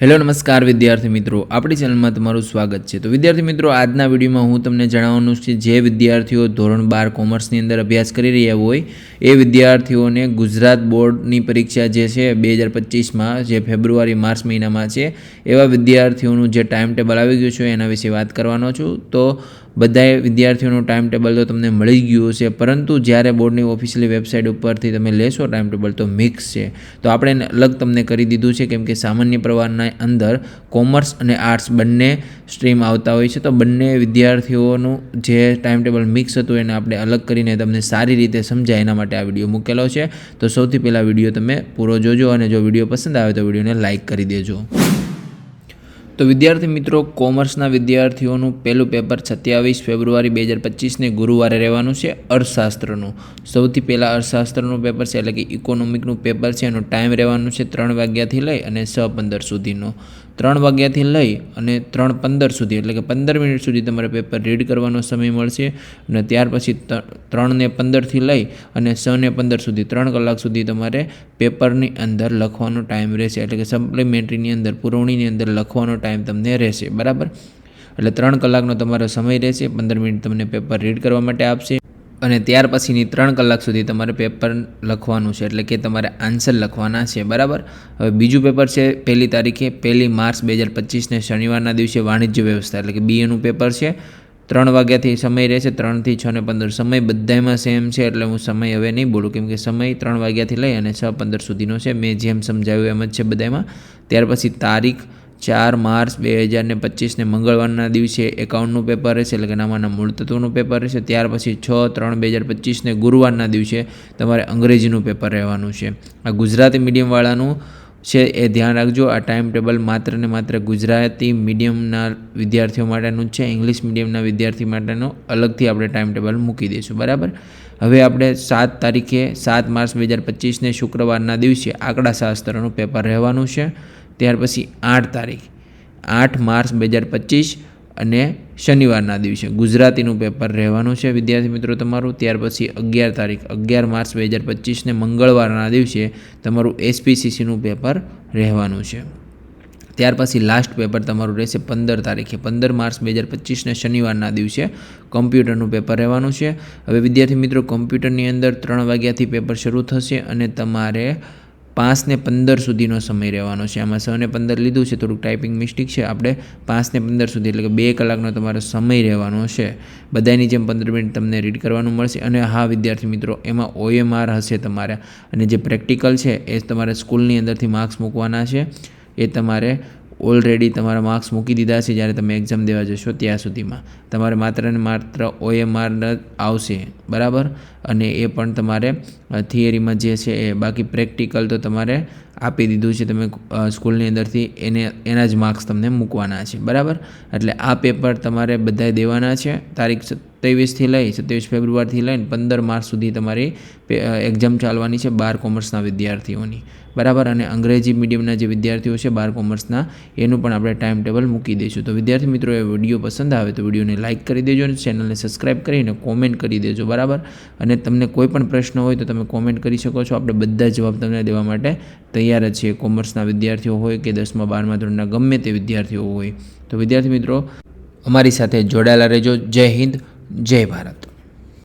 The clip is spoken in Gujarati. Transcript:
હેલો, નમસ્કાર વિદ્યાર્થી મિત્રો. આપણી ચેનલમાં તમારું સ્વાગત છે. તો વિદ્યાર્થી મિત્રો, આજના વિડીયોમાં હું તમને જણાવવાનું છે, જે વિદ્યાર્થીઓ ધોરણ બાર કોમર્સની અંદર અભ્યાસ કરી રહ્યા હોય, એ વિદ્યાર્થીઓને ગુજરાત બોર્ડની પરીક્ષા જે છે, બે હજાર પચીસમાં, જે ફેબ્રુઆરી, માર્ચ મહિનામાં છે, એવા વિદ્યાર્થીઓનું જે ટાઈમ ટેબલ આવી ગયું છે, એના વિશે વાત કરવાનો છું. તો બધાએ વિદ્યાર્થીઓનું ટાઈમ ટેબલ તો તમને મળી ગયું હશે, પરંતુ જ્યારે બોર્ડની ઓફિશિયલી વેબસાઇટ ઉપરથી તમે લેશો ટાઈમ ટેબલ તો મિક્સ છે. તો આપણે અલગ તમને કરી દીધું છે, કેમ કે સામાન્ય પ્રવાહના અંદર કોમર્સ અને આર્ટ્સ બંને સ્ટ્રીમ આવતા હોય છે, તો બંને વિદ્યાર્થીઓનું જે ટાઈમ ટેબલ મિક્સ હતું એને આપણે અલગ કરીને તમને સારી રીતે સમજાય એના માટે આ વીડિયો મૂકેલો છે. તો સૌથી પહેલાં વીડિયો તમે પૂરો જોજો અને જો વીડિયો પસંદ આવે તો વિડીયોને લાઇક કરી દેજો. તો વિદ્યાર્થી મિત્રો, કોમર્સના વિદ્યાર્થીઓનું પહેલું પેપર સત્યાવીસ ફેબ્રુઆરી બે હજાર પચીસને ગુરુવારે રહેવાનું છે અર્થશાસ્ત્રનું. સૌથી પહેલાં અર્થશાસ્ત્રનું પેપર છે એટલે કે ઇકોનોમિકનું પેપર છે, એનો ટાઈમ રહેવાનું છે ત્રણ વાગ્યાથી લઈ અને છ પંદર સુધીનો. ત્રણ વાગ્યાથી લઈ અને ત્રણ પંદર સુધી, એટલે કે પંદર મિનિટ સુધી તમારે પેપર રીડ કરવાનો સમય મળશે અને ત્યાર પછી ત- ત્રણ પંદરથી લઈ અને છ ને પંદર સુધી, ત્રણ કલાક સુધી તમારે પેપરની અંદર લખવાનો ટાઈમ રહેશે. એટલે કે સપ્લિમેન્ટરીની અંદર, પુરવણીની અંદર લખવાનો ટાઈમ તમને રહેશે, બરાબર? એટલે ત્રણ કલાકનો તમારો સમય રહેશે, પંદર મિનિટ તમને પેપર રીડ કરવા માટે આપશે અને ત્યાર પછીની ત્રણ કલાક સુધી તમારે પેપર લખવાનું છે, એટલે કે તમારે આન્સર લખવાના છે, બરાબર? હવે બીજું પેપર છે, પહેલી તારીખે, પહેલી માર્ચ બે હજાર પચીસને શનિવારના દિવસે વાણિજ્ય વ્યવસ્થા, એટલે કે બીએનું પેપર છે. ત્રણ વાગ્યાથી સમય રહેશે, ત્રણથી છ ને પંદર, સમય બધામાં સેમ છે, એટલે હું સમય હવે નહીં બોલું, કેમ કે સમય ત્રણ વાગ્યાથી લઈ અને છ પંદર સુધીનો છે, મેં જેમ સમજાવ્યું એમ જ છે બધામાં. ત્યાર પછી તારીખ ચાર માર્ચ બે હજાર ને પચીસને મંગળવારના દિવસે એકાઉન્ટનું પેપર રહેશે, એટલે કે નામાના મૂળ તત્વનું પેપર રહેશે. ત્યાર પછી છ ત્રણ બે હજાર પચીસને ગુરુવારના દિવસે તમારે અંગ્રેજીનું પેપર રહેવાનું છે. આ ગુજરાતી મીડિયમવાળાનું છે એ ધ્યાન રાખજો. આ ટાઈમ ટેબલ માત્ર ને માત્ર ગુજરાતી મીડિયમના વિદ્યાર્થીઓ માટેનું છે. ઇંગ્લિશ મીડિયમના વિદ્યાર્થી માટેનું અલગથી આપણે ટાઈમ ટેબલ મૂકી દઈશું. બરાબર? હવે આપણે સાત તારીખે સાત માર્ચ બે હજાર પચીસને શુક્રવારના દિવસે આંકડાશાસ્ત્રનું પેપર રહેવાનું છે. ત્યાર પછી આઠ તારીખ, આઠ માર્ચ બે હજાર પચીસ અને શનિવારના દિવસે. ગુજરાતીનું પેપર રહેવાનું છે, વિદ્યાર્થી મિત્રો, તમારું. ત્યાર પછી અગિયાર તારીખ, અગિયાર માર્ચ બે હજાર પચીસને મંગળવારના દિવસે તમારું એસપીસીસીનું પેપર રહેવાનું છે. ત્યાર પછી લાસ્ટ પેપર તમારું રહેશે પંદર તારીખે. પંદર માર્ચ બે હજાર પચીસને શનિવારના દિવસે કમ્પ્યુટરનું પેપર રહેવાનું છે. હવે વિદ્યાર્થી મિત્રો, કમ્પ્યુટરની અંદર ત્રણ વાગ્યાથી પેપર શરૂ થશે અને તમારે પાંચ ને પંદર સુધીનો સમય રહેવાનો છે. આમાં છ પંદર લીધું છે, થોડુંક ટાઈપિંગ મિસ્ટેક છે. આપણે પાંચને પંદર સુધી, એટલે કે બે કલાકનો તમારો સમય રહેવાનો છે. બધાની જેમ પંદર મિનિટ તમને રીડ કરવાનું મળશે. અને હા, વિદ્યાર્થી મિત્રો, એમાં ઓએમઆર હશે તમારે. અને જે પ્રેક્ટિકલ છે, એ તમારે સ્કૂલની અંદરથી માર્ક્સ મૂકવાના છે. એ તમારે ઓલરેડી તમારા માર્ક્સ મૂકી દીધા છે જ્યારે તમે એક્ઝામ દેવા જશો ત્યાં સુધીમાં. તમારે માત્ર ને માત્ર ઓએમઆર આવશે, બરાબર? અને એ પણ તમારે થિયરીમાં જે છે એ બાકી પ્રેક્ટિકલ તો તમારે આપી દીધું છે તમે સ્કૂલની અંદરથી એને, એના જ માર્ક્સ તમને મૂકવાના છે, બરાબર? એટલે આ પેપર તમારે બધાએ દેવાના છે. તારીખ સત્યાવીસથી લઈ સત્યાવીસ ફેબ્રુઆરીથી લઈને પંદર માર્ચ સુધી તમારી એક્ઝામ ચાલવાની છે બાર કોમર્સના વિદ્યાર્થીઓની. બરાબર? અને અંગ્રેજી મીડિયમના જે વિદ્યાર્થીઓ છે બાર કોમર્સના, એનું પણ આપણે ટાઈમ ટેબલ મૂકી દઈશું. તો વિદ્યાર્થી મિત્રો, એ વીડિયો પસંદ આવે તો વિડીયોને લાઇક કરી દેજો અને ચેનલને સબસ્ક્રાઈબ કરીને કોમેન્ટ કરી દેજો. બરાબર? અને તમને કોઈ પણ પ્રશ્ન હોય તો તમે કોમેન્ટ કરી શકો છો. આપણે બધા જવાબ તમને દેવા માટે તૈયાર જ છીએ. કોમર્સના વિદ્યાર્થીઓ હોય કે દસમા, બારમા ધોરણના ગમે તે વિદ્યાર્થીઓ હોય. તો વિદ્યાર્થી મિત્રો, અમારી સાથે જોડાયેલા રહેજો. જય હિન્દ. જય ભારત.